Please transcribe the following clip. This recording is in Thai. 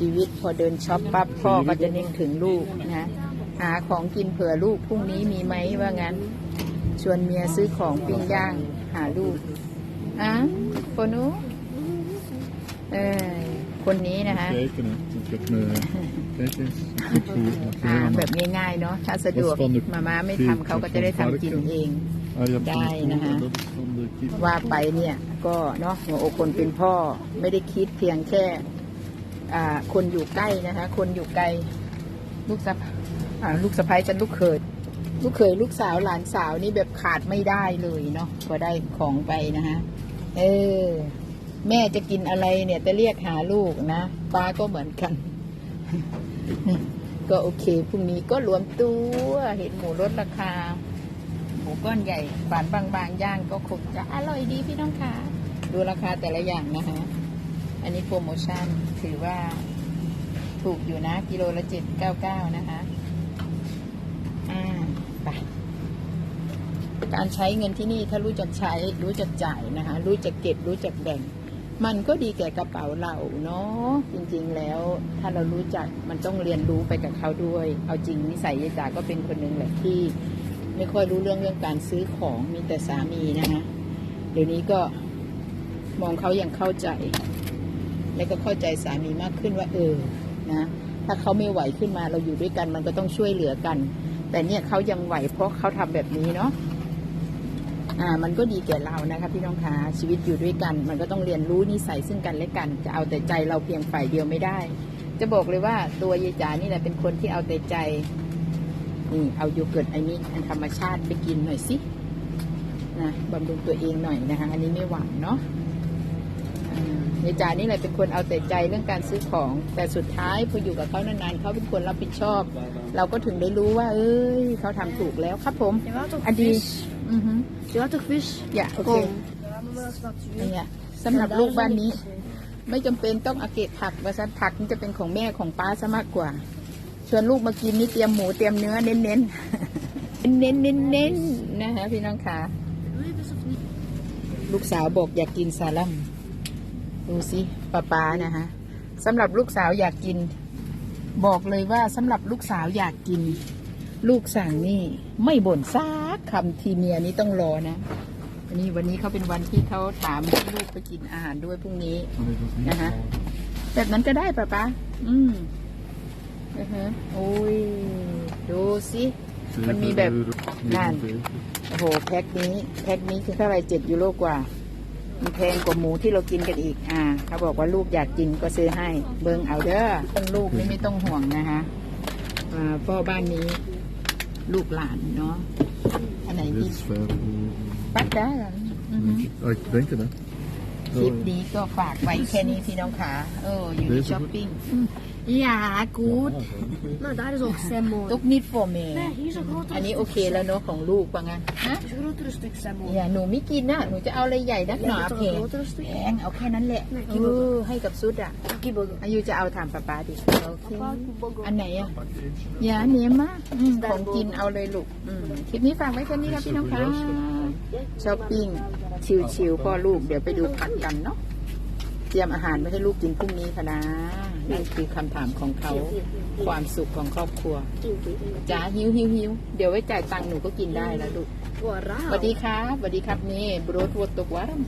ชีวิตพอเดินช็อปปั๊บพ่อก็จะนึกถึงลูกนะหาของกินเผื่อลูกพรุ่งนี้มีไหมว่างั้น ชวนเมียซื้อของปิ้งย่าง หาลูกอะโฟนุเออคนนี้นะคะ Kijken, hè. Ik heb me... Kijk eens, goed goed. อ่า Helemaal. แบบง่ายๆเนาะถ้าสะดวก Dat is van de มาม่าไม่ทำเขาก็จะได้ทำกินเอง Ah, je hebt Daar, een koe, hè. en dat is van de kip. ว่าไปเนี่ย ก็เนาะหัวอกคนเป็นพ่อไม่ได้คิดเพียงแค่อ่า คนอยู่ใกล้นะคะ คนอยู่ไกล ลูกสะอ่าลูกสะพ้ายกันลูกเขยลูกเขยลูกสาวหลานสาวนี่แบบขาดไม่ได้เลยเนาะก็ได้ของไปนะคะเออ แม่จะกินอะไรเนี่ยจะเรียกหาลูกนะป้าก็เหมือนกัน ก็โอเคพรุ่งนี้ก็รวมตัวเห็นหมูลดราคาหมูก้อนใหญ่บานบางๆย่างก็คงจะอร่อยดีพี่น้องคะดูราคาแต่ละอย่างนะคะ อันนี้โปรโมชั่นถือว่าถูกอยู่นะ กิโลละเจ็ดเก้าเก้านะคะ อ่าไปการใช้เงินที่นี่ถ้ารู้จักใช้รู้จักจ่ายนะคะ รู้จักเก็บรู้จักแบ่ง มันก็ดีแก่กระเป๋าเราเนาะจริงๆแล้วถ้าเรารู้จักมันต้องเรียนรู้ไปกับเขาด้วย เอาจริงนิสัยยายจ๋าก็เป็นคนหนึ่งแหละที่ ไม่ค่อยรู้เรื่องเรื่องการซื้อของมีแต่สามีนะคะเดี๋ยวนี้ก็มองเขาอย่างเข้าใจ แล้วก็เข้าใจสามีมากขึ้นว่าเออนะถ้าเขาไม่ไหวขึ้นมาเราอยู่ด้วยกันมันก็ต้องช่วยเหลือกัน แต่เนี่ยเขายังไหวเพราะเขาทำแบบนี้เนาะอ่ามันก็ดีแก่เรานะคะพี่น้องคะชีวิตอยู่ด้วยกัน มันก็ต้องเรียนรู้นิสัยซึ่งกันและกัน จะเอาแต่ใจเราเพียงฝ่ายเดียวไม่ได้ จะบอกเลยว่าตัวยายจ๋านี่แหละเป็นคนที่เอาแต่ใจนี่เอาโยเกิร์ตอันนี้อันธรรมชาติไปกินหน่อยสินะบำรุงตัวเองหน่อยนะคะ อันนี้ไม่หวานเนาะ ยายจ๋านี่แหละเป็นคนเอาแต่ใจเรื่องการซื้อของ แต่สุดท้ายพออยู่กับเขานานๆเขาเป็นคนรับผิดชอบ เราก็ถึงได้รู้ว่า เอ้ยเขาทำถูกแล้วครับผม Je wou toch Adi. vis? อือฮึ Je wou toch vis? อย่าโอเค Kom. Ja, maar dat is natuurlijk. นี่สำหรับลูกบ้านนี้ ไม่จำเป็นต้องเอาเก็บผักว่าซะผักนี่จะเป็นของแม่ของป้าซะมากกว่า ชวนลูกมากินนี่เตรียมหมูเตรียมเนื้อเน้นๆ เน้นๆเน้นๆนะคะพี่น้องค่ะ Wil je vis of niet? ลูกสาวบอกอยากกินซาลัม ดูสิป้าป้านะคะสำหรับลูกสาวอยากกิน บอกเลยว่าสำหรับลูกสาวอยากกิน ลูกสั่งนี่ไม่บ่นซักคำทีเมียนี่ต้องรอนะวันนี้วันนี้เขาเป็นวันที่เขาถามให้ลูกไปกินอาหารด้วยพรุ่งนี้ Allee, dat is niet Aha. normaal. แบบนั้นก็ได้ป้าป้าอืมอือฮะโอ้ยดูสิมันมีแบบนั่นโอ้โหแพ็คนี้ แพ็คนี้คือเท่าไรเจ็ดยูโรกว่า มันแพงกว่าหมูที่เรากินกันอีก อ่า เขาบอกว่าลูกอยากกินก็ซื้อให้ เบิงเอาเด้อต้นลูกนี่ไม่ต้องห่วงนะคะอ่าพ่อบ้านนี้ ลูกหลานเนาะอันไหน Dit ที่ is vijf euro. ปัดได้เหรออือฮึ Ah, ik denk het, hè. คลิปนี้ก็ฝากไว้แค่นี้พี่น้องขาเอออยู่ในช้อปปิ้งอืมอย่ากูด Nou, daar is ook salmon. ตุกนิดโฟเม Nee, hier is een grotere อันนี้ stuk โอเคแล้วเนาะของลูกว่างั้นฮะ Dit is een grotere stuk salmon. อย่าหนูไม่กินนะหนูจะเอาอะไรใหญ่นักหนา Ja, dit is แพ toch ง een grotere แพ stuk? งเอาแค่นั้นแหละไม่เอกินหมดอให้กับซุดอะ Kibbeling. อายุจะเอาถามป้าป้าดิโอเค Papa, kibbeling. อันไหนอะอย่าเนี้ยมากอืมของกินเอาเลยลูกอืมคลิปนี้ฝากไว้แค่นี้ครับพี่น้องค่ะ ช้อปปิ้ง ชิวๆพ่อลูกเดี๋ยวไปดูผักกันเนาะเตรียมอาหารไว้ให้ลูกกินพรุ่งนี้ค่ะนะนั่นคือคำถามของเขา ความสุขของครอบครัวจ๋าหิวหิวหิวเดี๋ยวไว้จ่ายตังค์หนูก็กินได้แล้วลูก Wow, สวัสดีครับสวัสดีครับนี่บรดวดตกวารม